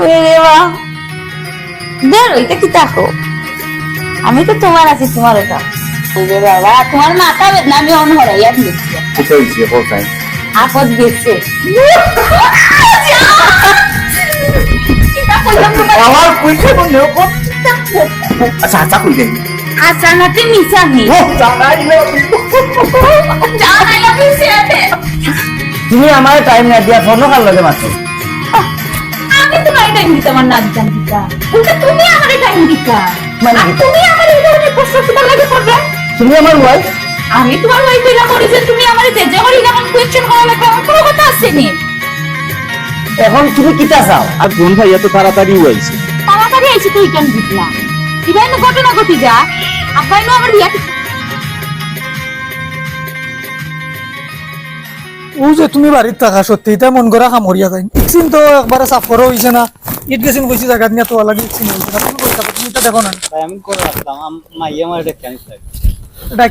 হয়ে রেবা ধর ওইটা কি আমি তো তোমার আছি তোমার ওটা ওরে বাবা তোমার মাথা বেদনা আমি অন হরাইয়া দিয়েছি কোথায় হয়েছে কোথায়? আপদ গেছে। আমার পয়সা আচ্ছা আচ্ছা কই যাই আসানাতে মিশানি তুমি আমার টাইম না দিয়া ফোন কার লগে মাত্র টাইম দিতে আমার নাচ গান দিতা? উল্টা তুমি আমার টাইম দিতা। মানে? তুমি আমার এই ধরনের প্রশ্ন তোমার লাগে করবে? তুমি আমার ওয়াইফ আমি তোমার ওই কইলা করি যে তুমি আমার যে করি যেমন কোয়েশ্চেন করা লাগবে আমার কোনো কথা আছে নি। এখন তুমি কিতা চাও? আর কোন ভাই এত তাড়াতাড়ি হয়েছে? তাড়াতাড়ি আইছি তুই কেন কীভাবে না? ঘটনা ঘটি যা। আপাই না আমার বিয়া ও যে তুমি বাড়ির থাকা সত্যি এটা মন করা খামরিয়া যায় ইকসিন তো একবারে সাফ করা হয়েছে না। ইট গেছিন কইছি জায়গা নিয়ে তো লাগে ইকসিন হয়েছে না তুমি কইতা তুমি এটা দেখো না। ভাই আমি করে রাখলাম মাইয়া আমার এটা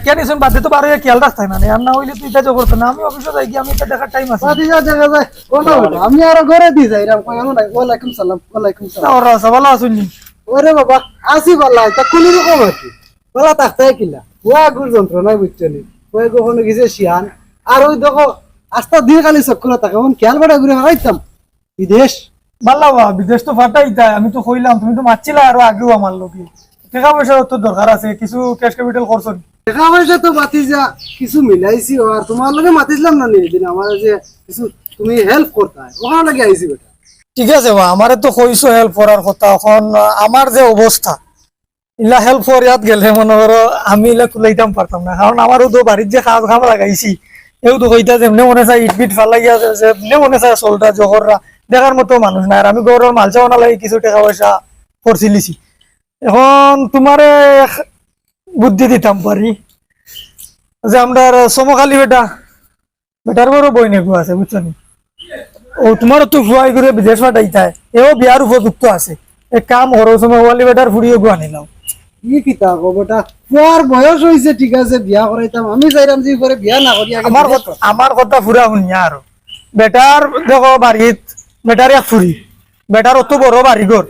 কেন নিছেন বাদে তো বারো খেয়াল রাখতে না আর না হইলে তুই এটা করতো না আমি অফিসে যাই গিয়ে আমি দেখার টাইম আছে। বাদি যা জায়গা যায়। কোনো আমি আরও ঘরে দি যাই। রাম কই নাই। ওয়ালাইকুম সালাম ওয়ালাইকুম সালাম ওর রাসা ভালো আসুননি ওরে বাবা আসি বালা তা কুলি রকম আছে বলা কিলা। ওয়া গুর যন্ত্রণায় বুঝছনি ওই গেছে শিয়ান। আর ওই দেখো আস্তা দিয়ে খালি চক্কর থাকে খেয়াল বাড়া ঘুরে হারাইতাম বিদেশ? ভালো বিদেশ তো ফাটাই তাই আমি তো কইলাম তুমি তো মারছিলা আর আগেও আমার লোকে টাকা পয়সা তো দরকার আছে কিছু ক্যাশ ক্যাপিটাল খরচ দেখা পয়সা তো মাতি যা কিছু মিলাইছি আর তোমার লগে মাতিছিলাম না আমার যে কিছু তুমি হেল্প করতা ওখানে লাগে আইছি বেটা। ঠিক আছে বা আমারে তো কইছো হেল্প করার কথা এখন আমার যে অবস্থা ইলা হেল্প কর ইয়াত গেলে মনে করো আমি ইলা কুলাইতাম পারতাম না কারণ আমারও তো বাড়ির যে খাওয়া খাওয়া লাগাইছি এও তো কইতা যেমনে মনে চাই ইট বিট ফালাইয়া যেমনে মনে চাই চলটা জহররা। দেখার মতো মানুষ নাই আর আমি গৌরব মাল চাওয়া লাগে কিছু টাকা পয়সা করছিলিছি এখন তোমারে বুদ্ধি দিতাম পারি। যে আমরা সমকালী বেটা। বেটার বড় বই নেগু আছে, বুঝছ নি? ও তোমার তো ফুয়াই করে বিদেশ পাঠাইতায়। এও বিয়ার উপযুক্ত আছে। এক কাম করো সময় ওয়ালি বেটার ফুড়িয়ে গু আনিলাম কি কিতা বয়স হয়েছে ঠিক আছে বিয়া করাইতাম আমি চাইলাম যে করে বিয়া না করি আগে আমার বিদেশ কথা আমার কথা ফুরা শুনিয়া আর বেটার দেখো বাড়িত বেটার এক ফুরি বেটার অত বড় বাড়ি ঘর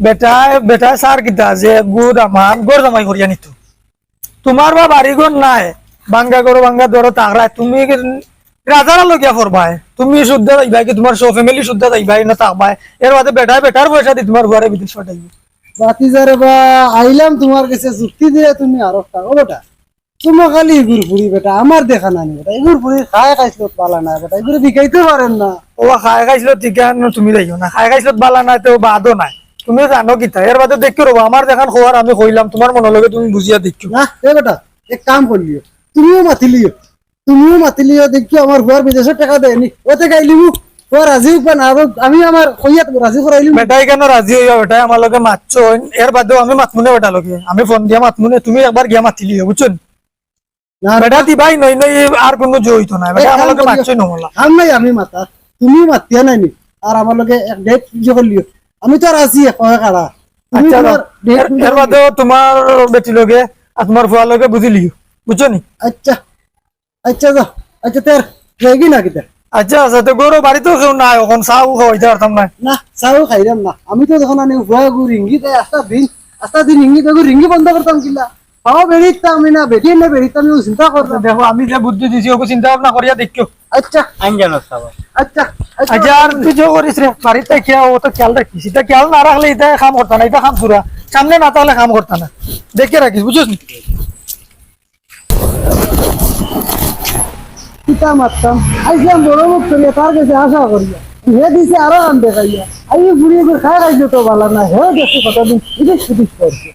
বেটা বেটা সার কিতা যে গুড় আমার গড় জামাই করিয়া নিত তোমার বা বাড়ি ঘর নাই। বাঙ্গা করো বাঙ্গা ধরো তাকরা তুমি রাজারা লগিয়া করবাই তুমি শুদ্ধ যাইবাই কি? তোমার সব ফ্যামিলি শুদ্ধ যাইবাই না তাকবাই এর বাদে বেটায় বেটার পয়সা দি তোমার ঘরে বিদেশ পাঠাইবে বাতিজারে বা আইলাম তোমার কাছে চুক্তি দিয়ে তুমি আরও টাকা বেটা। তুমি খালি ইগুর ফুরি বেটা। আমার দেখা না নি বেটা। ইগুর ফুরি খায় খাইছিল পালা না বেটা। ইগুরে দিখাইতে পারেন না। ও খাই খাইছিল আছে তুমি যাইও না। খাই খাইছিল বালা নাই তো বাদও নাই। তুমি জানো কিতা এর বাদে দেখি রবা আমার দেখান খোয়ার আমি কইলাম তোমার মনের লগে তুমি বুঝিয়া দেখো না এ বেটা এক কাম করলিও তুমিও মাতিলিও। তুমিও মাতিলিও দেখি আমার ঘর বিদেশের টাকা দেয়নি। ওতে গাইলিমু ও রাজি উপান আর আমি আমার কইয়া রাজি করাইলিম। বেটাই কেন রাজি হইয়া বেটাই? আমার লগে মাতছ এর বাদেও আমি মাতমুনে বেটা লগে। আমি ফোন দিয়া মাতমুনে তুমি একবার গিয়া মাতিলি বুঝছ না বেটা দিবাই নই নই আর কোনো জড়িত নাই বেটা আমার লগে মাতছই নহলা। হাম নাই আমি মাতা। তুমি মাতিয়া নাই নি। আর আমার লগে এক ডেট যে করলিও আমি তো রাজি কয় কাড়া আচ্ছা এর- বাদেও তোমার বেটি লগে আর তোমার ফুয়া লগে বুঝিলি বুঝছ নি আচ্ছা। আচ্ছা যা। আচ্ছা তের রেগি না কিতা আচ্ছা আচ্ছা তো গরু বাড়িতেও কেউ নাই এখন চাও খাওয়াইতে পারতাম না না চাও খাইলাম না। আমি তো যখন আনি হুয়া গু রিঙ্গি দেয় আস্তা দিন আস্তা দিন রিঙ্গি দেবো রিঙ্গি বন্ধ করতাম কিলা। পাও বেরিতাম আমি না বেরিয়ে না বেরিতাম আমি চিন্তা করতাম দেখো আমি যে বুদ্ধি দিছি ওকে চিন্তা ভাবনা করিয়া দেখো আচ্ছা। আইন জানো আচ্ছা আচ্ছা। আর তুই যে করিস রে বাড়িতে খেয়া ও তো খেয়াল রাখিস এটা খেয়াল না রাখলে এটা কাম করতা না এটা কাম পুরা সামনে না তাহলে কাম করতা না দেখে রাখিস বুঝছিস? পিতা মারতাম আইসাম বড় মুখ চলে, তার কাছে আশা করিয়া হে দিছে আরও আন দেখাইয়া। আই বুড়িয়ে করে খাই খাইছো তো ভালো না হে দেখো কতদিন ইদিস ফিদিস করছে।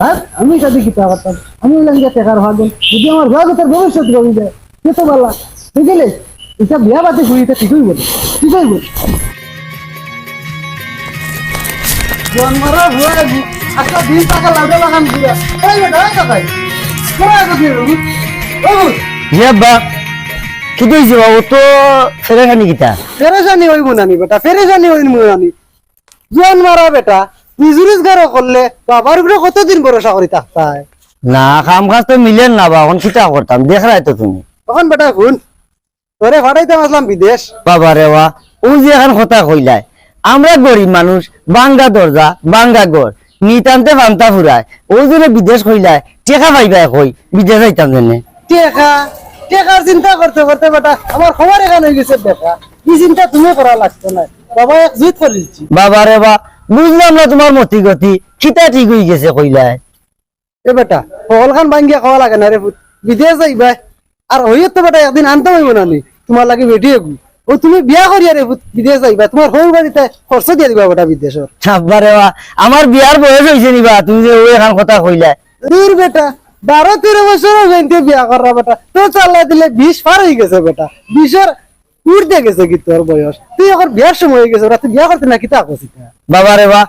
হ্যাঁ আমি কাজে কিতা করতাম আমি বললাম, যে টেকার ভাগেন যদি আমার ভাগ তার ভবিষ্যৎ রবি যায়, সে তো ভালো। বুঝলে? এটা বিয়া বাদে ঘুরিতে ঠিকই বলে ঠিকই বলে। জন্মারা ভুয়া একটা দিন টাকা লাউডা লাগান ঘুরা এই বেটা, এই কথাই। কোন আগে রবি ইয়ে বা বাবু তো কিতা? ফেরেশানি হইব নানি বেটা ফেরেশানি হইব নানি জোয়ান মারা বেটা নিজুরিজ গারো করলে বাবার উপরে কতদিন ভরসা করি থাকতায় না কাম কাজ তো মিলেন না বা এখন কিতা করতাম? দেখ তো তুমি। তখন বেটা শুন তোরে ফাটাইতে আসলাম বিদেশ। বাবা রে বা ও যে এখন কথা কইলাই আমরা গরিব মানুষ বাঙ্গা দরজা বাঙ্গা ঘর নিতান্তে ফান্তা ফুরায়। ওই জন্য বিদেশ কইলায় টেকা পাইবা কই বিদেশ যাইতাম জেনে। টেকা টেকার চিন্তা করতে করতে বেটা আমার খবর এখানে হয়ে গেছে বেটা। কি চিন্তা তুমি করা লাগতো না। বাবা এক জুত করেছি বাবা রে বা বুঝলাম না তোমার মতি গতি। খিতা ঠিক হয়ে গেছে কইলায় এ বেটা ফল খান ভাঙ্গিয়া খাওয়া লাগে না রে। বিদেশ যাইবা আর হইও তো বেটা একদিন আনতে হইব না নি। তোমার লাগে বেটি এগু ও তুমি বিয়া করিয়া রে বিদেশ যাইবা। তোমার হৌ বাড়িতে খরচ দিয়া দিবা বেটা বিদেশর বা আমার বিয়ার বয়স হয়েছে নিবা তুমি যে ওই এখন কথা কইলায় দূর বেটা বারো তেরো বছর হইতে বিয়া করা বেটা। তো চাল্লা দিলে বিশ পার হয়ে গেছে বেটা। বিশের উঠতে গেছে কি তোর বয়স? তুই এখন বিয়ার সময় হয়ে গেছে ওরা তুই বিয়া করতে না কিতা করছিস? বাবা রে বা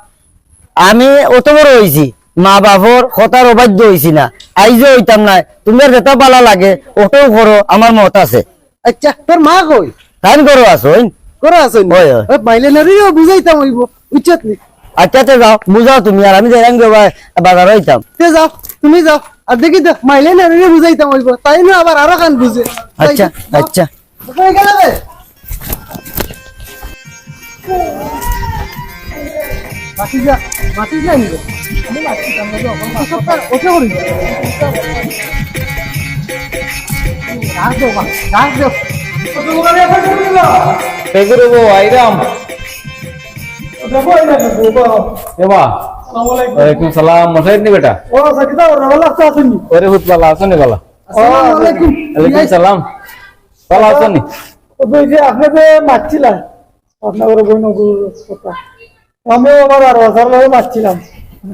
আমি অত বড় হয়েছি। মা বাপর কথার অবাধ্য হয়েছি না। আইজে হইতাম না তুমি যেটা পালা লাগে ওটাও করো আমার মত আছে। আচ্ছা তোর মা কই? টাইম করো আছো করে ওই। মাইলে নারিও বুঝাইতাম হইব। উচ্চত নি? আচ্ছা তে যাও বুঝাও তুমি আর আমি যাই বাজার হইতাম। তে যাও তুমি যাও। আর দেখি তো মাইলে নারিও বুঝাইতাম হইব তাই না আবার আরও খান বুঝে? আচ্ছা আচ্ছা। কোথায় গেলে রে? মাটি যা মাটি যা নিবে আমি মাটি কাম না ওটা ওটা করি ডাক দাও মা ডাক দাও ওটা ওখানে এখন শুনি না বেগুরে বো আইরাম ওটা কই ওয়ালাইকুম সালাম। মশাইদ নি বেটা? ও সাকিতা ওর ভালো লাগতো আসেনি ওরে হুত বালা বালা? আসসালামু আলাইকুম ওয়ালাইকুম সালাম। বালা আছো নি? ও যে আপনি যে মারছিলেন আপনার বই নগুর কথা আমিও আবার আর হাজার লাগে মারছিলাম।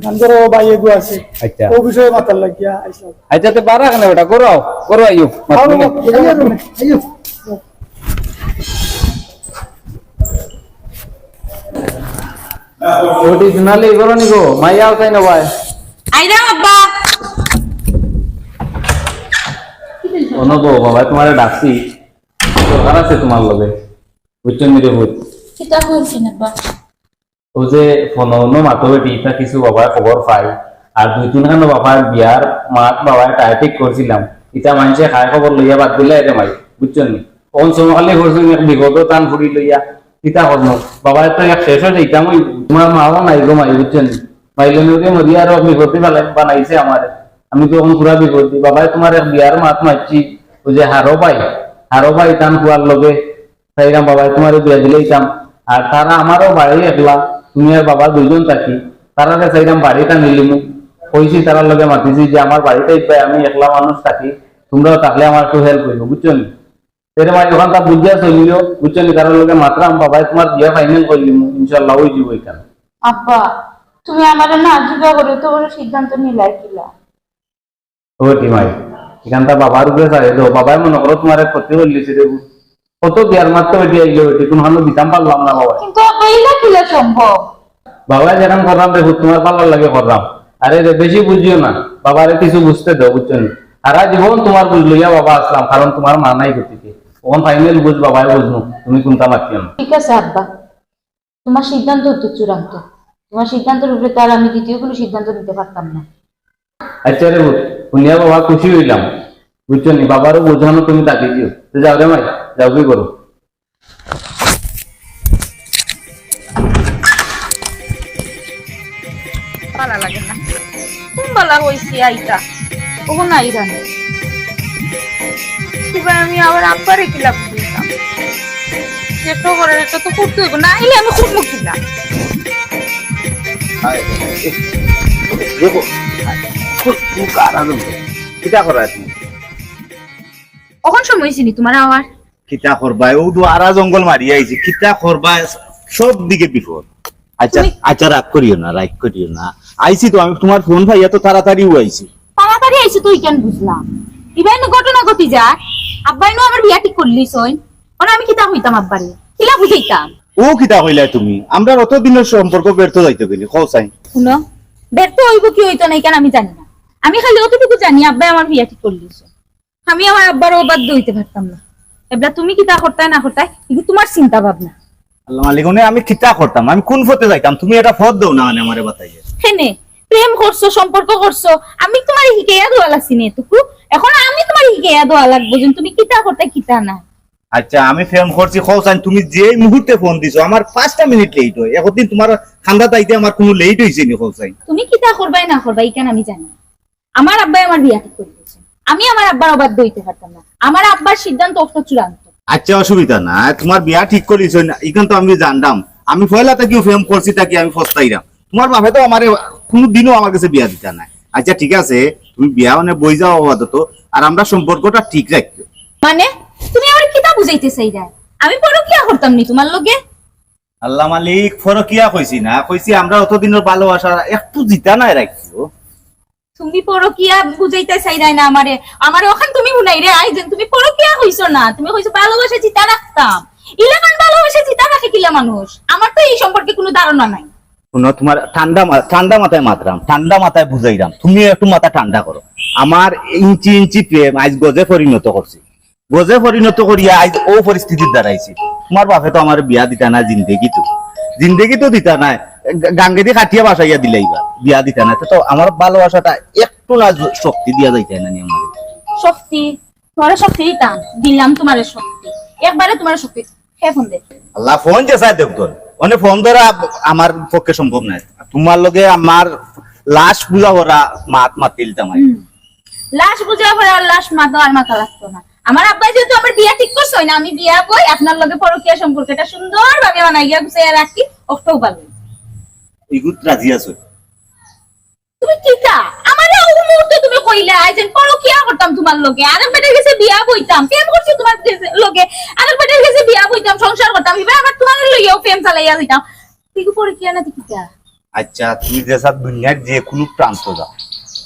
আমাদের ও বাইয়ে দু আছে। আচ্ছা। ও বিষয়ে মাতার লাগিয়া আইসলাম আচ্ছা তে বারা কেন বেটা? করো করো আইও মাতমি আইয়ো ওটি শুনালে করো নি মাইয়া না ভাই আব্বা। অনগো বাবা তোমারে ডাকছি। দরকার আছে তোমার লগে। বুঝছ কিতা করছেন আব্বা? ও যে ফোন অন্য মাতো বেটি কিছু বাবার খবর পাই আর দুই তিন খান বাবার বিয়ার মাত বাবার টাইপিক করছিলাম। ইটা মানুষে খায় খবর লইয়া বাদ দিলে রে মাই বুঝছ নি? কোন সময় খালি করছ বিগত টান ফুরি লইয়া। ইটা করনো বাবা তো এক শেষ হয়ে যাইতাম ওই তোমার মাও নাই গো মাই বুঝছ নি মাইলে নকে মরিয়া আর বিগতি বালাই বানাইছে আমার আমি তো পুরা বাবাই তোমার বিয়ার মাত মারছি ওই যে হারো পাই হারো পাই টান কুয়ার লগে সাইরাম বাবাই তোমার বিয়া দিলেইতাম আর তারা আমারও বাড়ি একলা। তুমি আর বাবা দুইজন থাকি তারা চাইলাম বাড়িটা নিলিমু কইছি তারার লগে মাতিছি যে আমার পাই আমি একলা মানুষ থাকি তোমরাও থাকলে আমার একটু হেল্প করব বুঝছ নি? এর মাই যখন তা বুঝিয়া বুঝছ নি তারার লগে মাত্রাম বাবাই তোমার বিয়া ফাইনাল করলিমু। ইনশাল্লাহ দিব এখানে। আব্বা তুমি আমার না জিজ্ঞা করে তো বড় সিদ্ধান্ত নিলাই কিলা। ও টিমাই এখানটা বাবার উপরে চাই দো বাবাই মনে করো তোমার ক্ষতি করলিছে দেবু কত বিয়ার মাত্র বেটি আইলো বেটি কোনো হানো দিতাম পারলাম না বাবা কিন্তু কিলা সম্ভব? বাবা যেরকম করলাম দেখো তোমার ভালো লাগে করলাম। আরে রে বেশি বুঝিও না বাবারে কিছু বুঝতে দাও বুঝছ নি? সারা জীবন তোমার বুঝ লইয়া বাবা আসলাম কারণ তোমার মা নাই গতিকে। তখন ফাইনাল বুঝ বাবাই বুঝনু তুমি কোনটা না ঠিক আছে আব্বা। তোমার সিদ্ধান্ত হতো চূড়ান্ত। তোমার সিদ্ধান্তের উপরে তার আমি দ্বিতীয় কোনো সিদ্ধান্ত নিতে পারতাম না। আচ্ছা রে বুঝ শুনিয়া বাবা খুশি হইলাম। বুঝছ নি? বাবারও বোঝানো তুমি তাকে দিও। তো যাও রে মাই যাও কি করো? ভালো লাগে না। কোন বালা হইছে আইতা? কখন আইরা এবার আমি আবার আব্বারে কিলা দিতাম? যেটা করে এটা তো করতে হইব। না আইলে আমি খুব মুখ দিলাম কিতা করা তুমি কখন সময় ছিনি তোমার আবার কিতা করবা ও তো আরা জঙ্গল মারি আইছে। কিতা করবা সব দিকে বিপদ। আচ্ছা আচ্ছা রাগ করিও না রাগ করিও না। আইছি তো আমি তোমার ফোন ভাইয়া তো তাড়াতাড়িও আইছি। তাড়াতাড়ি আইসো তুই কেন বুঝলাম ইবাই নো ঘটনা ঘটি যা। আব্বাই নো আমার বিয়া ঠিক করলি সই? মানে আমি কিতা হইতাম আব্বারে কিলা বুঝাইতাম? ও কিতা তুমি? আমরা অত দিনের সম্পর্ক ব্যর্থ যাইতে গেলি কও চাই শুনো ব্যর্থ হইব কি হইতো না কেন আমি জানি না। আমি খালি অতটুকু জানি আব্বাই আমার বিয়া ঠিক করলি আমি আমার আব্বার অবাধ্য হইতে পারতাম না। এবার তুমি কিতা করতাই না করতাই কিন্তু তোমার চিন্তা ভাবনা। আল্লাহ আমি কিতা করতাম? আমি কোন পথে যাইতাম? তুমি এটা পথ দাও না মানে আমারে বাতাইয়ে। হেনে প্রেম করছ সম্পর্ক করছ আমি তোমার হিকেয়া দোয়া লাগছি নে এখন আমি তোমার হিকেয়া দোয়া লাগবো যে তুমি কিতা করতে কিতা না আচ্ছা আমি ফোন করছি। খোসান তুমি যে মুহূর্তে ফোন দিছো আমার পাঁচটা মিনিট লেট হয়। একদিন তোমার খান্দা তাইতে আমার কোনো লেট নি খোসাই তুমি কিতা করবাই না করবাই কেন আমি জানি আমার আব্বাই আমার বিয়া ঠিক করে দিয়েছে। আমি আমার আব্বার অবাধ্য হইতে পারতাম না। আমার আব্বার সিদ্ধান্ত অষ্ট চূড়ান্ত। আচ্ছা অসুবিধা না। তোমার বিয়া ঠিক এখান তো আমি জানতাম আমি পয়লা থেকে ফেম করছি তাকে আমি ফস্তাইরাম তোমার বাপে তো আমার কোনো দিনও আমার কাছে বিয়া দিতা নাই। আচ্ছা ঠিক আছে তুমি বিয়া মানে বই যাও আপাতত আর আমরা সম্পর্কটা ঠিক রাখব মানে? তুমি আমার কিতা বুঝাইতে চাইরা আমি পরকিয়া করতাম নি তোমার লগে? আল্লাহ মালিক ফরকিয়া কইছি না কইছি আমরা অতদিনের ভালোবাসা একটু জিতা নাই রাখছো তুমি পরকিয়া বুঝাইতে চাইরাই না আমারে। আমারে ওখান তুমি শুনাই রে আই যেন তুমি পরকিয়া হইছো না তুমি কইছো ভালোবাসা চিতা রাখতাম। ইলেমান ভালোবাসা চিতা রাখে কিলা মানুষ? আমার তো এই সম্পর্কে কোনো ধারণা নাই। শুনো তোমার ঠান্ডা ঠান্ডা মাথায় মাতরাম ঠান্ডা মাথায় বুঝাইরাম। তুমি একটু মাথা ঠান্ডা করো। আমার ইঞ্চি ইঞ্চি প্রেম আজ গজে পরিণত করছি। গজে পরিণত করিয়া আজ ও পরিস্থিতির দ্বারাইছি তোমার বাপে তো আমার বিয়া দিতা না জিন্দেগি তো। জিন্দেগি তো দিতা নাই। গা- গাঙ্গেদি কাটিয়া বাসাইয়া দিলাইবা বিয়া দিতা না তো আমার ভালোবাসাটা একটু না শক্তি দিয়া যাইতে না আমার। শক্তি? তোমার শক্তি দিতাম। দিলাম তোমার শক্তি। একবারে তোমার শক্তি। হে ফোন দে। আল্লাহ ফোন যে চাই দেখুন মানে ফোন ধরা আমার পক্ষে সম্ভব নাই তোমার লগে আমার লাশ পূজা করা মাত মাতিল তামাই লাশ বুঝা পরে লাশ মাথা আর মাথা লাগতো না। আমার আব্বাই যেহেতু আমার বিয়া ঠিক করছ না আমি বিয়া কই আপনার লগে পরকিয়া সম্পর্কটা সুন্দর ভাবে বানাইয়া গুছাইয়া রাখি অক্টোবর। ভালো ইগুত রাজি আছো? তুমি কিতা আমার মুহূর্তে তুমি কইলা যে পরকিয়া করতাম তোমার লগে। আরেক বেটার কাছে বিয়া বইতাম প্রেম করছি তোমার কাছে- লগে আরেক বেটার কাছে বিয়া বইতাম সংসার করতাম এবার আবার লইয়াও চালাইয়া দিতাম। তুই কি পরকিয়া না তুই আচ্ছা তুমি সব দুনিয়ার যে কোনো প্রান্ত যাও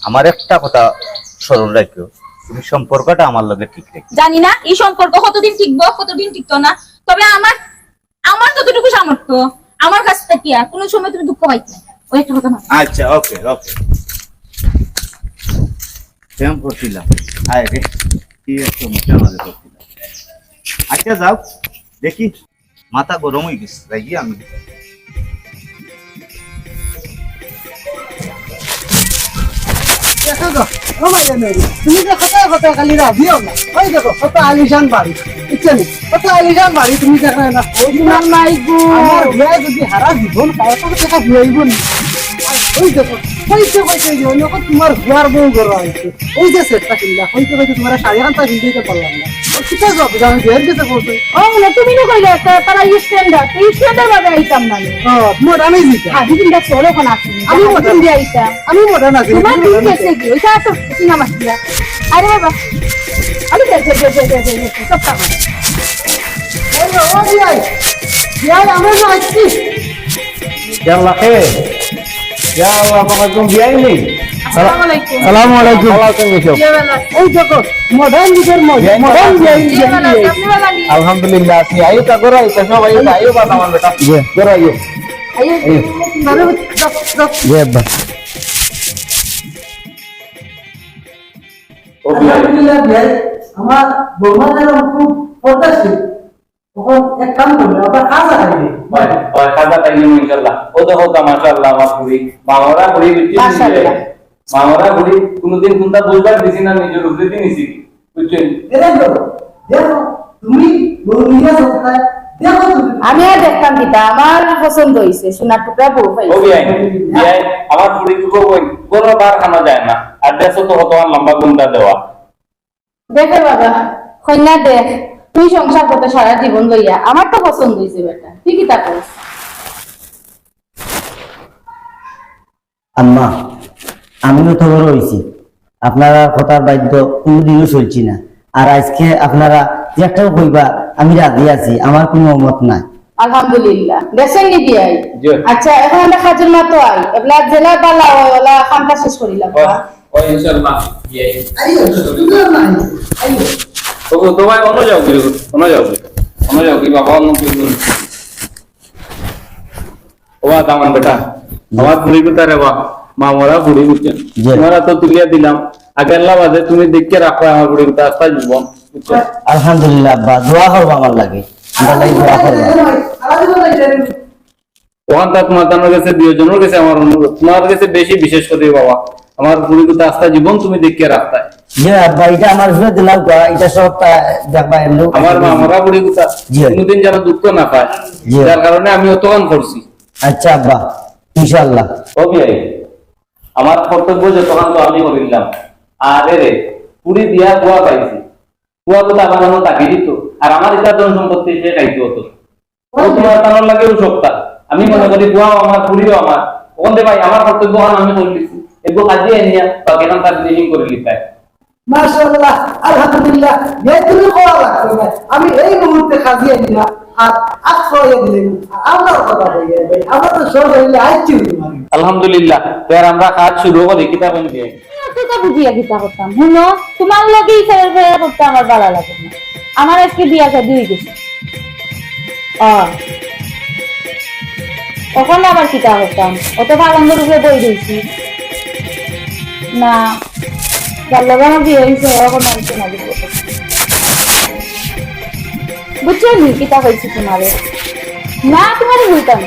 আমার একটা কথা স্মরণ রাখো তুমি সম্পর্কটা আমার লগে ঠিক রেখো। জানি না এই সম্পর্ক কতদিন টিকবো কতদিন টিকতো না তবে আমার আমার যতটুকু সামর্থ্য আমার কাছ থেকে আর কোনো সময় তুমি দুঃখ পাইতে না। ওই একটা কথা না আচ্ছা ওকে ওকে। প্রেম করছিলাম। আয় রে কি একটা মুখে আমাদের করছিলাম। আচ্ছা যাও দেখি। মাথা গরম হয়ে গেছে রাখি আমি দেখো ও মাইয়া মেরি, তুমি যে কথায় কথায় খালি রাজিও না। ওই দেখো কত আলিশান বাড়ি। বুঝছ নি? কত আলিশান বাড়ি তুমি দেখো না। ওই দিন নাই গো। আমার বিয়ে যদি হারা জীবন পায় তো টাকা বিয়াইব নি। ওই দেখো। কইতে কইতে যে অন্য তোমার ঘর বউ গড়া হয়েছে ওই যে সেটটা কিনলা কইতে কইতে তোমার শাড়ি খানটা কিনতে পারলাম না। ও ঠিক আছে বাবু আমি বিয়ের কাছে বলছি ও না তুমি না কইলে তারা স্ট্যান্ডার্ড তুই স্ট্যান্ডার্ড ভাবে আইতাম না ও মোটা নেই দিতা আদি দিনটা চলো কোন আসি আমি মোটা- দিন দিয়ে আইতাম। আমি মোটা না তোমার দিন গেছে কি? ওইটা তো সিনেমা ছিল। আরে বাবা। আমি দে দে দে দে দে সব টাকা ও বিয়াই বিয়াই আমরা না আসছি খে ইয়াল্লাহ বাবা তুমি বিয়াই নেই আসসালামু আলাইকুম সালাম আলাইকুম ওই দেখো মডার্ন যুগের মডার্ন বিয়াই জি বালা আপনি বালা নি আলহামদুলিল্লাহ আপনি আইও তা করো আইও সব আইও আইও বাবা আমার বেটা করো আইও আইয়ে আরে দাও দাও জি আব্বা ও বিয়াই আলহামদুলিল্লাহ বিয়াই আমার বৌমা যেন খুব পর্দাশীল তখন এক কাম করবে আবার খাজা খাইবে ও আমার পুরি মামরা পুরি মামরা পুরি কোনদিন কোনটা বুঝবার দিছি না নিজের উপরে দিন নিছি বুঝছেন দেখো দেখো তুমি বউ নিয়ে কোথায়? দেখো তুমি। আমি আর দেখতাম দিতা আমার পছন্দ হইছে সোনার টুকরা বউ আমার পুরি দুটো বই কোনো বার খানা যায় না। আর দেশও তো হতো লম্বা গুন্ডা দেওয়া। দেখে বাবা কন্যা দেখ তুই সংসার করতে সারা জীবন লইয়া আমার তো পছন্দ হয়েছে বেটা। কি তা করিস আম্মা আমিও তো বড় হয়েছি আপনারা কথার বাধ্য কোনোদিনও চলছি না। আর আজকে আপনারা যে একটাও কইবা আমি রাজি আছি আমার কোনো মত নাই। আলহামদুলিল্লাহ। আচ্ছা এখন আমরা খাজুর মাতো আই। এবলা জেলা বালা ওলা খানটা শেষ করিলাম ও ইনশাআল্লাহ। বিয়াই আইও তুমি না আইও অন্য যাও কি অন্য যাও কি? অন্য যাও কি বাবা অন্য কি ও দামান বেটা। আমার পুরি কোথা রে বা বুঝছেন তো তুলিয়া দিলাম। আগের তুমি দেখে রাখো আমার কোথা আস্তা জীবন আলহামদুলিল্লাহ আব্বা দোয়া করব আমার লাগে। আমার লাগে দোয়া করব ওখান তা তোমার তোমার কাছে দুজনের কাছে আমার অনুরোধ তোমার কাছে বেশি বিশেষ করে বাবা আমার পুরি কোথা আস্তা জীবন তুমি দেখে রাখতায় আব্বা এটা আমার ঘুরে দিলাম এটা সব দেখবা এমনি আমার মা মরা বুড়ি কথা জি। কোনোদিন যেন দুঃখ না পায় জি। যার কারণে আমি অতগান করছি আচ্ছা আব্বা। ইনশাল্লাহ ওকে। আমার কর্তব্য যতক্ষণ তো আমি করিলাম আর রে পুরি দিয়া কুয়া পাইছি। কুয়া তো আমার মনে তাকে দিত। আর আমার ধন সম্পত্তি সে খাইতো হতো তোমার তানোর লাগেও সপ্তাহ আমি মনে করি কুয়াও আমার পুরিও আমার। ওখান থেকে ভাই আমার কর্তব্য হন আমি এগুলো কাজে এনিয়া বা কেন তার করে লিখায় মাশাআল্লাহ আলহামদুলিল্লাহ। যে লাগতো আমি এই মুহূর্তে খাজিয়ে দিলাম আর আশ্রয় দিলাম আমরা কথা বলি ভাই আমরা তো সব আইছি আলহামদুলিল্লাহ এবার আমরা কাজ শুরু করি কিতাব দিয়ে তো বুঝিয়া গীতা করতাম। শুনো তোমার লগে ফের ফের করতে আমার ভালো লাগে না। আমার আজকে বিয়া শাদি হয়ে গেছে তখন আবার কিতা করতাম? অত ভালো রূপে বই দিয়েছি। না যার লগে আমার বিয়ে হয়েছে এখন আমি তোমার বুঝছ নি কিতা হয়েছে তোমারে? না তোমার বলতাম?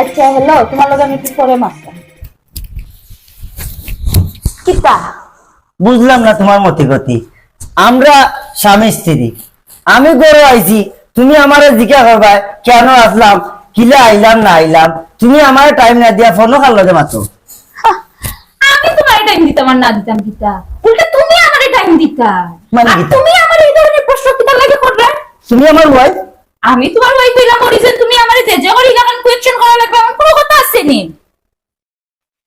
আচ্ছা হ্যালো তোমার লগে আমি একটু পরে মারতাম কিতা? বুঝলাম না তোমার মতি গতি। আমরা স্বামী স্ত্রী। আমি গরু আইছি তুমি আমার জিজ্ঞা করবা কেন আসলাম? কিলা আইলাম না আইলাম? তুমি আমার টাইম না দিয়া ফোনও খাল লগে মাতো আমি তোমার টাইম দিতাম আর না দিতাম কিতা? উল্টা মানে তুমি আমার এই ধরনের প্রশ্ন কিতা লাগে করবে? তুমি আমার ওয়াইফ আমি তোমার ওয়াইফ হইলাম মরিছেন তুমি আমার যে যে করি লাগান করা লাগবে আমার কোনো কথা আছে নি।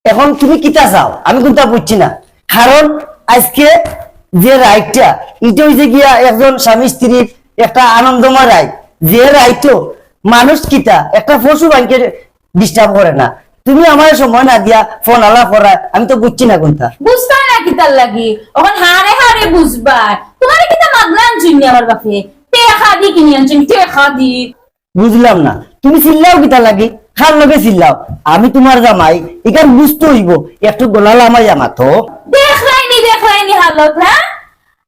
এখন তুমি কিতা চাও? আমি কোনটা বুঝছি না। কারণ আজকে যে রাইটটা এটা হইছে গিয়া একজন স্বামী স্ত্রীর একটা আনন্দময় রাইট যে রাইটও মানুষ কিতা একটা পশু বাঙ্কে ডিস্টার্ব করে না। তুমি আমার সময় না দিয়া ফোন আলাপ করা আমি তো বুঝছি না কোনটা। বুঝবা না কিতার লাগি? ওখান হারে হারে বুঝবা তোমার কিতা মাগনা আনছিনি আমার বাপে? টেখা দি কিনি আনছিনি টেখা দি বুঝলাম না। তুমি চিল্লাও কিতা লাগি? খার লগে চিল্লাও। আমি তোমার জামাই এখান বুঝতে হইব। একটু গোলাল আমার জামা তো। দেখলাইনি দেখলাইনি হালত হ্যাঁ?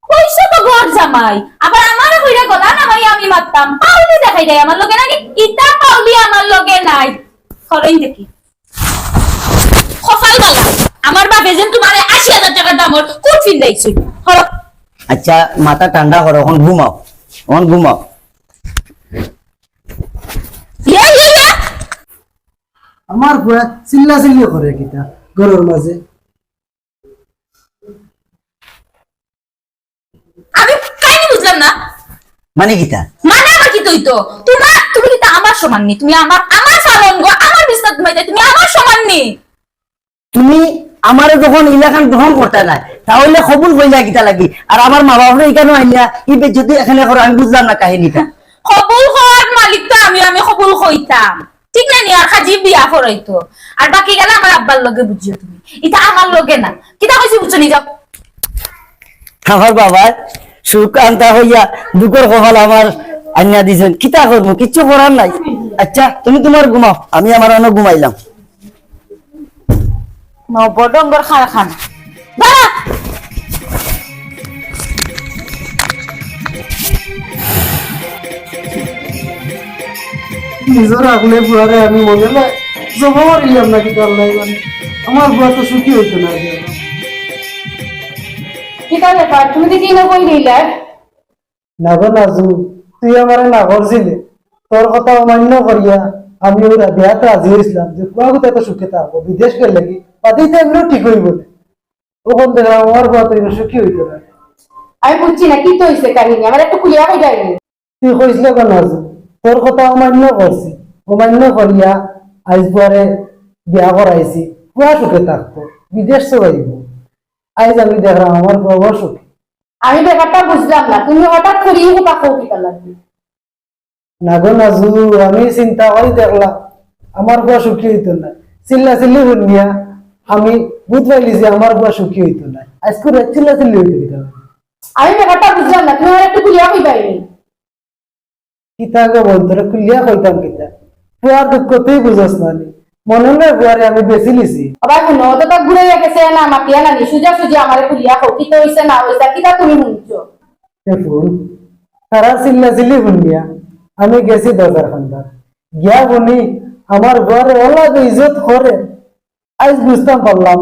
কইছো তো ঘর জামাই? আবার আমার কইরা গলা নামাই আমি মারতাম। পাউলি দেখাই দেয় আমার লগে নাকি? ইতা পাউলি আমার লগে নাই। খরই দেখি। বেলা। আমার বাপে যেন তোমার আশি হাজার টাকার দামর দিয়েছি। হর আচ্ছা মাথা ঠান্ডা করো এখন ঘুমাও। এখন ঘুমাও। ইয়া ইয়া ইয়া। আমার পুরা চিল্লা চিল্লি করে কিতা ঘরের মাঝে। আমি কাইনি বুঝলাম না। মানে কিতা? মানে আমার কি তুই তো? তোমার তুমি কিন্তু আমার সমান নি। তুমি আমার আমার সালন গো আমার বিস্তার তুমি তুমি আমার সমান নি। তুমি আমার যখন ইলাকান গ্রহণ করতে না তাহলে কবুল হইলা কিতা লাগি? আর আমার মা বাবা এখানে আইনা ই যদি এখানে করো আমি বুঝলাম না কাহিনীটা। কবুল হওয়ার মালিক তো আমি আমি কবুল হইতাম। ঠিক না নি আর খাজি বিয়া আর বাকি গেলে আমার আব্বার লগে বুঝিও তুমি। এটা আমার লগে না। কিতা কইছি বুঝছ নি যাও। আমার বাবা সুখ আনতা হইয়া দুঃখের কপাল আমার আন্যা দিছেন। কিতা করব? কিচ্ছু করার নাই। আচ্ছা তুমি তোমার ঘুমাও আমি আমার অন্য ঘুমাইলাম। নবডঙ্গর খানা খানা দাঁড়া। নিজের আগলে বুড়ারে আমি মনে নাকি তার লাই মানে আমার বুড়া তো সুখী হইতো না আগে আমার। ব্যাপার তুমি দেখি না কই নাজু তুই আমার না করছিলে তোর কথা অমান্য করিয়া আমি ওরা দেহাতে রাজি হয়েছিলাম যে কুয়া তো সুখে থাকব বিদেশ গেলে লাগি পাতেই তো এমনিও ঠিক হইব না। ওখান দেখলাম আমার এমনি সুখী হইতো না আমি বুঝছি না কি তো হইছে কাহিনী? আমার একটু খুলিয়া কই যায়নি তুই কইছিল কেন তোর কথা অমান্য করছি। অমান্য করিয়া আজ পরে বিয়া করাইছি। কুয়া সুখে থাকতো বিদেশ চলাইব আজ আমি দেখলাম আমার বুয়া বড় সুখী। আমি ব্যাপারটা বুঝলাম না তুমি হঠাৎ করে কও কিতা লাগবে নাগো নাজু আমি চিন্তা করে দেখলাম আমার বুয়া সুখী হইতো না। চিল্লা চিল্লি শুনিয়া আমি বুঝ পাইলি যে আমার বুয়া সুখী হইতো না। আজকে চিল্লা চিল্লি হইতো কিতা আমি ব্যাপারটা বুঝলাম না তুমি একটু খুলিয়া কই যায়নি কিতাকে বন্ধুরে খুলিয়া কইতাম কিতা? বুয়ার দুঃখ তুই বুঝস না নি। মনে নয় বুয়ারে আমি বেশি লিছি আবার শুনো তো তো ঘুরে গেছে না মাতিয়া না নি সুজা সুজি আমার খুলিয়া কও কি তো হইছে না হইছে কিতা তুমি শুনছো? দেখুন তারা চিল্লা চিল্লি শুনিয়া আমি গেছি দরকার খান্দার গিয়া বনি আমার বুয়ারে ওলা ইজ্জত করে আজ বুঝতাম পারলাম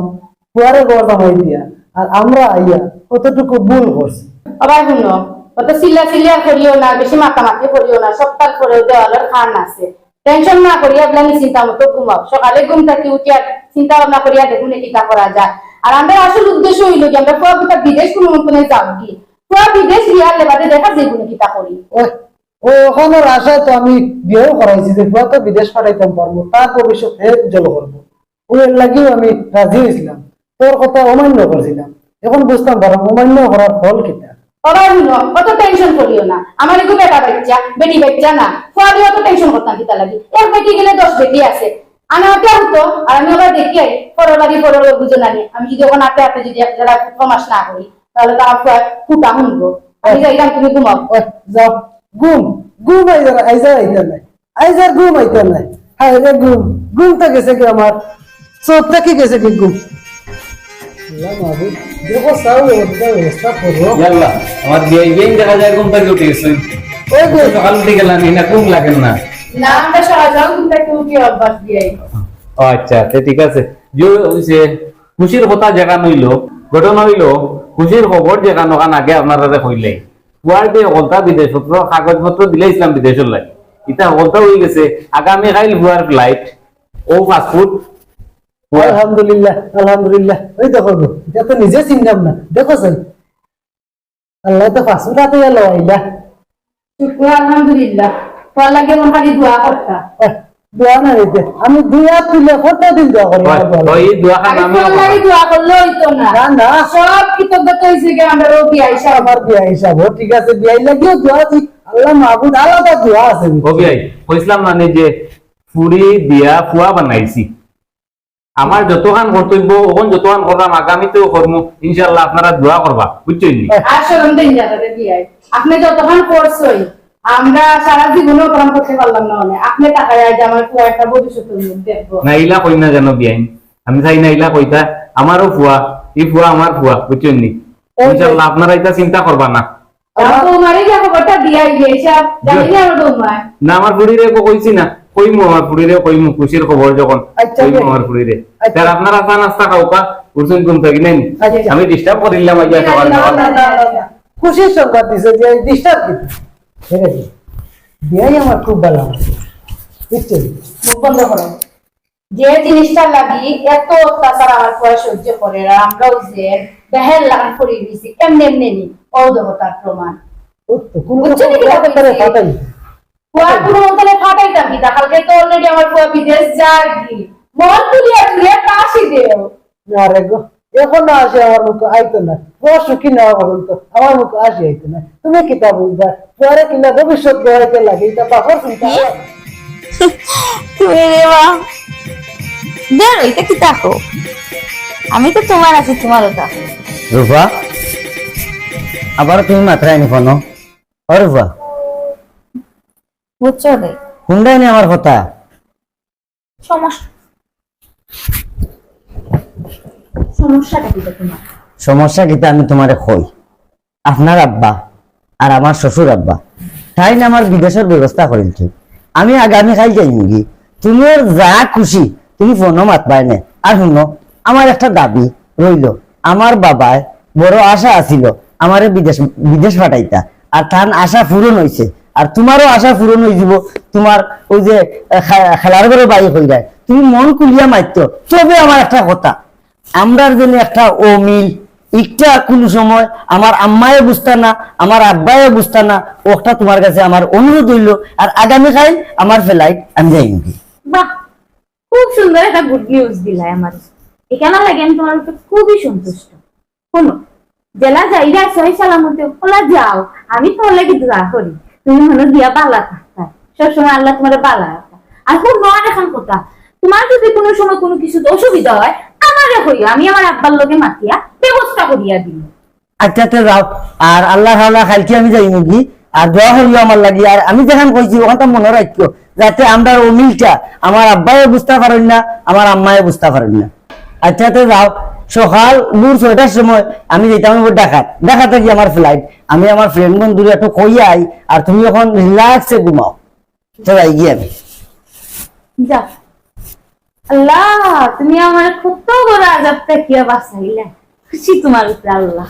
ফুয়ারে গড় জামাই দিয়া আর আমরা আইয়া কতটুকু ভুল করছি। আবার শুনো অত চিল্লা চিল্লা করিও না বেশি মাতামাতি করিও না সপ্তাহ করে দেওয়ালের খান আছে। টেনশন না করিয়া চিন্তা মতো ঘুমাও। সকালে ঘুম থাকি উঠিয়া চিন্তা ভাবনা করিয়া দেখুন করা যায়। আর আমাদের আসল উদ্দেশ্য হইল যে আমরা পুতা বিদেশ কোনো মতনে যাও কি? পুয়া বিদেশ রিয়ার লেবাদে দেখা যে কোনো কিতা করি। ও ওখানের আশায় তো আমি বিয়েও করাইছি যে ফুয়া তো বিদেশ পাঠাইতাম পারব তার ভবিষ্যৎ উজ্জ্বল করব। ওর লাগিও আমি রাজি হয়েছিলাম তোর কথা অমান্য করছিলাম এখন বুঝতাম পারলাম অমান্য করার ফল আবার অত টেনশন করিও না। আমার এগো বেটা বাচ্চা বেটি বাচ্চা না। ফুয়াদি অত টেনশন করতাম কিতা লাগি। এক বেটি গেলে দশ বেটি আছে। আমি ওটা হতো আর আমি আবার দেখি আই পরের বাড়ি পরের বুঝো না। নি। আমি যদি ওখানে হাতে হাতে যদি না করি তাহলে তো ফুটা শুনব। আমি যাইলাম তুমি ঘুমাও যাও ঘুম। ঘুম আইজার আইজার আইতার নাই। আইজার ঘুম আইতার নাই। হায় রে ঘুম। ঘুমটা গেছে কি আমার গেছে আমার বিয়ে দেখা যায় ঘুম থেকে উঠে গেছে। ওই সকাল উঠে গেলাম না ঘুম লাগেন না। না আমরা সারা ঘুম থেকে উঠি অভ্যাস দিয়ে আচ্ছা ঠিক আছে। যে যে খুশির কথা যেখান হইল ঘটনা হইল খুশির খবর যেখান ওখান আগে আপনারা হইলে পুয়ার যে হলতা বিদেশ পত্র কাগজ পত্র দিলে ইসলাম বিদেশের লাগে ইটা হলতা হয়ে গেছে আগামী কাইল বুয়ার ফ্লাইট ও পাসপোর্ট আলহামদুলিল্লাহ আলহামদুলিল্লাহ। ওই দেখো এটা তো নিজে চিনলাম না। দেখো স্যার আল্লাহ তো টাকা গেল আইলা। শুক্র আলহামদুলিল্লাহ। তোর লাগে মন খালি দোয়া করতা। দোয়া না দিতে আমি হাত তুলে কত দিন দোয়া করি? দোয়া দোয়া খান আমি লাগে দোয়া করলে হইতো না। না না। সব কৃতজ্ঞতা হয়েছে কি আমরা রবি আইসা আমার বিয়া হিসাব ও ঠিক আছে বিয়াই লাগিও দোয়া দিই আল্লাহ মাহবুদ আলাদা দোয়া আছে। ওকে কইছিলাম মানে যে ফুরি দিয়া ফুয়া বানাইছি। আমার যতখান কর্তব্য ওখান যতখান করলাম আগামীতেও করব ইনশাল্লাহ আপনারা দোয়া করবা বুঝছেন আপনি যতক্ষণ করছই আমরা সারা জীবনেও প্রাণ করতে পারলাম না মানে। আপনি টাকায় আজ আমার পুরো একটা ভবিষ্যতের দেখব। না ইলা কই না জানো বিয়াইন? আমি চাই না ইলা কইতা আমারও ফুয়া এই ফুয়া আমার ফুয়া বুঝছেন নি? ইনশাল্লাহ আপনারা এটা চিন্তা করবা না। আমার না আমার কইছি না। খবর যখন আচ্ছা, আচ্ছা। তার আপনারা চা নাস্তা খাওকা উঠছেন ঘুম থেকে নেন? আচ্ছা। আমি ডিস্টার্ব করিলাম আজ সকাল সকাল না, না, না, না। খুশির সংবাদ দিছে যে ডিস্টার্ব দিতে ঠিক আছে। বিয়াই আমার খুব ভালো আছে বুঝছেন মুখ বন্ধ করো যে জিনিসটা লাগি এত অত্যাচার আমার পরে সহ্য করে আর আমরাও যে দেহের লাগান করে দিয়েছি এমনি এমনি নি অদবতার প্রমাণ বুঝছেন কি কুয়ার পুরো মতলে ফাটাইতাম কি? কালকে তো অলরেডি আমার কুয়া বিদেশ যায় কি? মন তুলিয়া তুলিয়া কাশি দেও। আরে গো এখন না আসে আমার মুখ আইতো না। সুখী না বলুন তো আমার মুখ আসে আইতো না। তুমি কিতা বুঝবা? পরে কিনা ভবিষ্যৎ গড়াইতে লাগে এটা বাপর চিন্তা তুমি রে মা। দেখ এটা কি দেখো? আমি তো তোমার আছি তোমার ওটা। রূপা আবার তুমি মাত্রায় নি ফোন। ও রূপা। বুঝছ রে শুনলাই নি আমার কথা। সমস্যা। সমস্যাটা কি তোমার? সমস্যা কিতা আমি তোমারে কই। আপনার আব্বা আর আমার শ্বশুর আব্বা তাই না আমার বিদেশের ব্যবস্থা করিল ঠিক আমি আগামী খাই যাই মুগি তুমি যা খুশি তুমি ফোনও মাতবাই নে। আর শুনো আমার একটা দাবি রইল। আমার বাবায় বড় আশা আছিল আমারে বিদেশ বিদেশ পাঠাইতা। আর তার আশা পূরণ হইছে। আর তোমারও আশা পূরণ হয়ে যাব। তোমার ওই যে খেলার ঘরে বাড়ি হয়ে যায়। তুমি মন কুলিয়া মাইত, তবে আমার একটা কথা। আমরার জন্য একটা অমিল একটা কোন সময় আমার আম্মায়ে বুঝতা না, আমার আব্বায়ে বুঝতা না ওটা তোমার কাছে আমার অনুরোধ হইল, আর আগামীকাল আমার ফেলাই আমি যাই বাহ! খুব সুন্দর একটা গুড নিউজ দিলাই আমার। এখানে লাগে? আমি তোমার খুবই সন্তুষ্ট। শোনো, জেলা যাইরা সহি সালামতে, ওলা যাও। আমি তোমার লাগে দোয়া করি। তুমি মনে দিয়া বালা থাকতা। সবসময় আল্লাহ তোমার বালা আর খুব নয় এখন কথা? তোমার যদি কোনো সময় কোনো কিছু অসুবিধা হয়, আমারে হইয়া আমি আমার আব্বার লোকে মাতিয়া ব্যবস্থা করিয়া দিই আচ্ছাতে যাও। আর আল্লাহ আল্লাহ খালকে আমি যাই নাকি আর দোয়া হইল আমার লাগি। আর আমি যেখান কইছি ওখানটা মনে রাখিও, যাতে আমরা অমিলটা আমার আব্বায়ে বুঝতে পারেন না, আমার আম্মায়ে বুঝতে পারেন না। আচ্ছাতে যাও। সকাল দূর ছয়টার সময় আমি যেতাম ডাকাত ডাকাতে গিয়ে আমার ফ্লাইট আমি আমার ফ্রেন্ড বন্ধুরে একটু কই আই আর তুমি এখন রিল্যাক্সে ঘুমাও। তো যাই গিয়ে আমি আল্লাহ, তুমি আমার কত বড় আজাব থেকে খুশি তোমার উপরে আল্লাহ।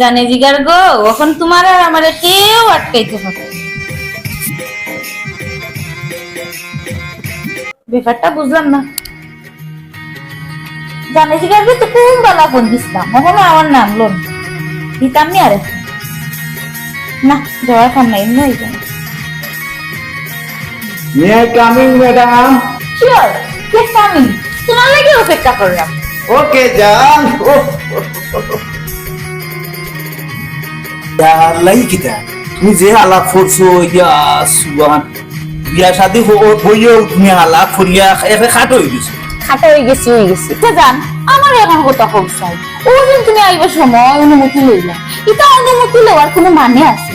জানে জিগার গো, এখন তোমার আর আমার কেউ আটকাইতে পারে ব্যাপারটা বুঝলাম না। জানে জিগার তো কোন বেলা ফোন দিছিলাম? এখন আমার নাম লোন দিতাম নি আরে। না দেওয়ার কাম নাই এমনি হয়ে যাবে may I coming madam. Sure case আমি তোমার লাগে অপেক্ষা করলাম। ওকে যান। লাই কিতা তুমি যে আলাপ করছ ইয়া সুবান বিয়া শাদি হইও তুমি আলাপ করিয়া একে খাট হয়ে গেছো খাটা হয়ে গেছি হয়ে গেছি। তো জান আমার এখন কথা হোক চাই ও দিন তুমি আইবার সময় অনুমতি লইলা। এটা অনুমতি লওয়ার কোনো মানে আছে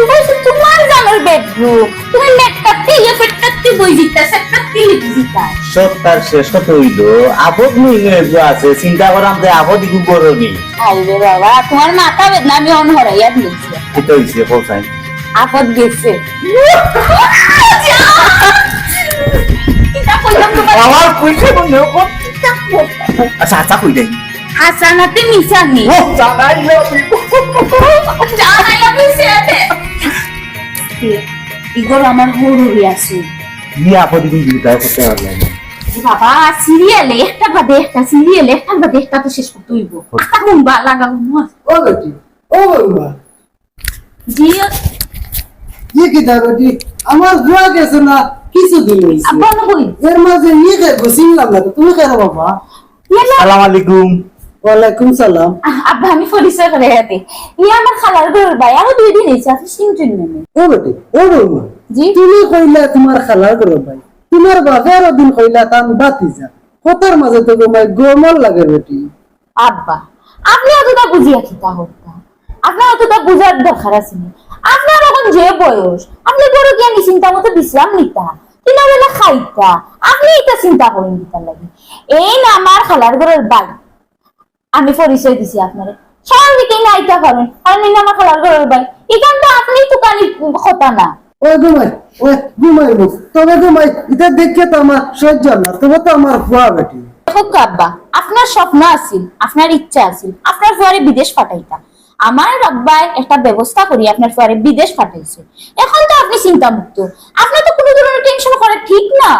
এটা তোমার জানার বেডরুম তুমি লেটকাতে ইয়ে পেটকাতে বই জিতা সেটকাতে লিখি জিতা সত্তার শেষ কথা হইল। আপদ নিয়ে আছে চিন্তা করাম যে আপদ ইকু করনি আইবে বাবা তোমার মাথা বেদনা আমি অন হরাইয়া দিয়েছি। এটা হইছে পৌঁছাই আপদ গেছে। আমার পয়সা বন্ধ আচ্ছা আচ্ছা কই দেই হাসানাতে মিশানি ও জানাই জানাই আমি সেতে ইগর আমার হরুরি আছে কি আপদ ইকু দিতে করতে পারলাম বাবা সিরিয়ালে একটা বাদে একটা সিরিয়ালে একটা বাদে একটা তো শেষ করতে হইব এখন বা লাগাবো না ও বেটি ও বৌমা জি কি কিতা বেটি আমার জোয়া গেছে না হয়েছে আব্বা না কই এর মাঝে নিয়ে গেছে বুঝলাম না তুমি কেন বাবা সালাম আলাইকুম ওয়ালাইকুম সালাম আব্বা আমি পরিচয় করে হাতে ইয়া আমার খালার ঘর ভাই আরও দুই দিন হয়েছে আপনি চিনছেন না ও বেটি ও বৌমা তুমি কইলা তোমার খালার করো ভাই তোমার বাপে আরও দিন কইলা তান বাতি যা কথার মাঝে তো গোমল লাগে বেটি আব্বা আপনি অতটা বুঝিয়া খিতা হত্যা আপনার অতটা বুঝার দরকার আছে আপনার এখন যে বয়স আপনি বড় জ্ঞানী চিন্তা মতো বিশ্রাম নিতা কিনা বেলা খাইতা আপনি এটা চিন্তা করেন দিতার লাগে? এই না আমার খালার ঘরের বাই আমি পরিচয় দিছি আপনারে। স্বাভাবিকই না আইতা পারেন কারণ এই না আমার খালার ঘরের বাই এখানটা আপনি তুকানি কথা না। ও ঘুমাই ও ঘুমাই মুখ তবে ঘুমাই এটা দেখে তো আমার সহ্য না। তবে তো আমার ভুয়া বেটি। দেখো আব্বা আপনার স্বপ্ন আছিল আপনার ইচ্ছা আছিল আপনার ফুয়ারে বিদেশ পাঠাইতা। আমার আব্বাই একটা ব্যবস্থা করি আপনার ফুয়ারে বিদেশ পাঠাইছে। এখন তো আপনি চিন্তা মুক্ত আপনার তো কোনো ধরনের টেনশন করা ঠিক না।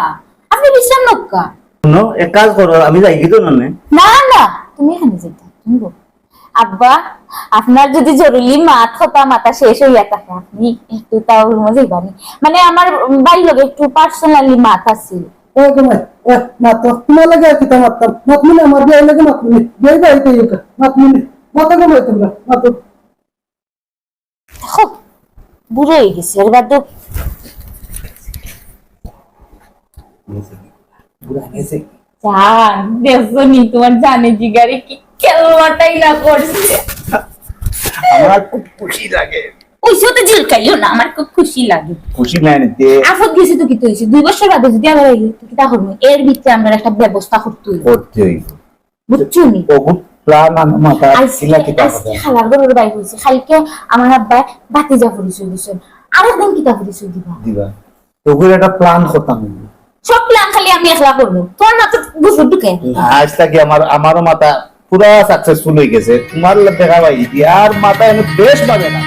আপনি বিশ্রাম নক্কা শুনো এক কাজ করো আমি যাই কি তো না না না তুমি এখানে যেতে তুমি আব্বা আপনার যদি জরুরি মাথা শেষ হইয়া থাকে আপনি একটু তাও যাইবানি মানে আমার বাড়ির লগে একটু পার্সোনালি মাথা ছিল। ও ঘুমাই ও মাতো তোমার লাগে আর কিতা মাততাম মাতমিনে আমার বিয়ে লাগে মাতমিনে। বিয়ে ইউকা মাতমিনে। তোমরা দেখো বুড়ো হয়ে গেছে এবার তো জান দেখছ নি তোমার জানে জিগারে কি খেলবাটাই না করছে আমার খুব খুশি লাগে ওইসব তো জিলকাইও না আমার খুব খুশি লাগে খুশি নাই নিতে আফত গেছে তো কি তো হয়েছে দুই বছর বাদে যদি আবার এই তো এর ভিতরে আমরা একটা ব্যবস্থা করতে হইব করতে হইব বুঝছ নি বহুত প্ল্যান আমার মাথা ছিলা কিতা আজকে খালার গরুর বাই হয়েছে খালকে আমার আব্বা বাতি পরিচয় দিছেন আরেকদিন কিতা পরিচয় দিবা? দিবা। তোগুলো একটা প্ল্যান করতাম সব প্ল্যান খালি আমি একলা করব। তোর মাত্র বুঝব ঢুকে। আজ থেকে আমার আমারও মাথা পুরা সাকসেসফুল হয়ে গেছে। তোমার দেখা ভাই আর মাথা এনে বেশ পাবে না।